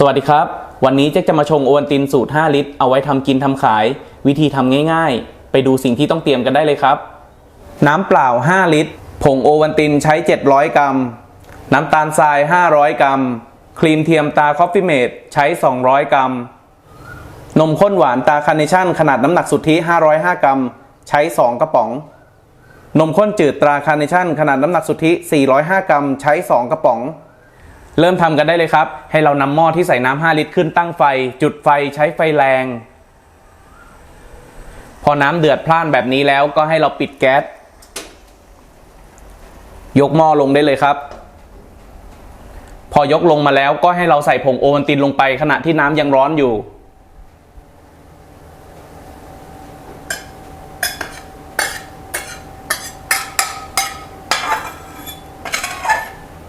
สวัสดีครับ วันนี้เจ๊จะมาชงโอวัลตินสูตร 5 ลิตร เอาไว้ทำกินทำขาย วิธีทำง่ายๆ ไปดูสิ่งที่ต้องเตรียมกันได้เลยครับ น้ำเปล่า 5 ลิตร ผงโอวัลตินใช้ 700 กรัม น้ำตาลทราย 500 กรัม ครีมเทียมตาคอฟฟี่เมดใช้ 200 กรัม นมข้นหวานตาคาร์เนชั่นขนาดน้ำหนักสุทธิ 505 กรัม ใช้ 2 กระป๋อง นมข้นจืดตราคาร์เนชั่นขนาดน้ำหนักสุทธิ 405 กรัม ใช้ 2 กระป๋อง เริ่มทำกันได้เลยครับ ให้เรานำหม้อที่ใส่น้ำ5ลิตรขึ้นตั้งไฟ จุดไฟใช้ไฟแรง พอน้ำเดือดพล่านแบบนี้แล้วก็ให้เราปิดแก๊สยกหม้อลงได้เลยครับ พอยกลงมาแล้วก็ให้เราใส่ผงโอวัลตินลงไปขณะที่น้ำยังร้อนอยู่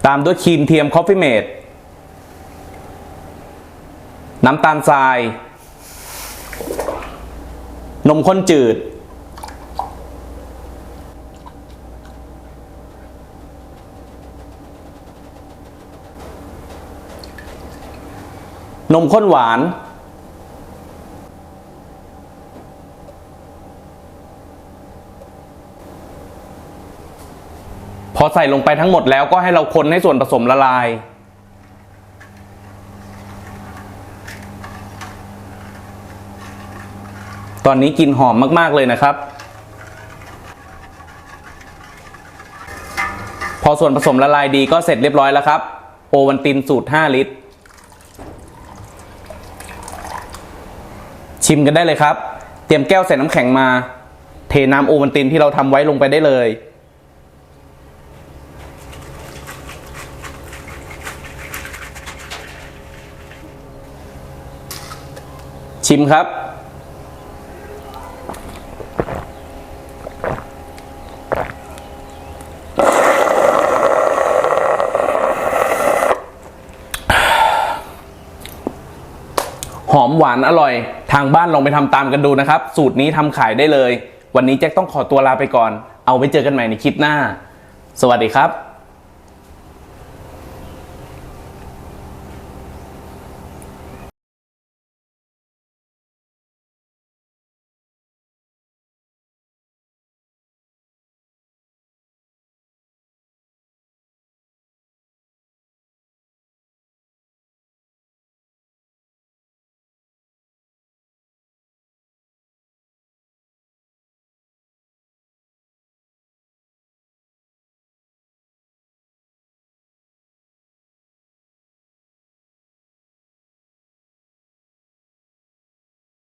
ตามด้วยครีมเทียมคอฟฟี่เมดน้ำตาลทราย นมข้นจืด นมข้นหวาน พอใส่ลงไปทั้งหมดแล้วก็ให้เราคนให้ส่วนผสมละลาย ตอนนี้กลิ่นหอมมาก ๆ เลยนะครับ พอส่วนผสมละลายดีก็เสร็จเรียบร้อยแล้วครับ โอวันตินสูตร 5 ลิตร ชิมกันได้เลยครับ เตรียมแก้วใส่น้ำแข็งมา เทน้ำโอวันตินที่เราทำไว้ลงไปได้เลย ชิมครับ หอมหวานอร่อย ทางบ้านลองไปทำตามกันดูนะครับ สูตรนี้ทำขายได้เลย วันนี้แจ็คต้องขอตัวลาไปก่อน เอาไว้เจอกันใหม่ในคลิปหน้า สวัสดีครับ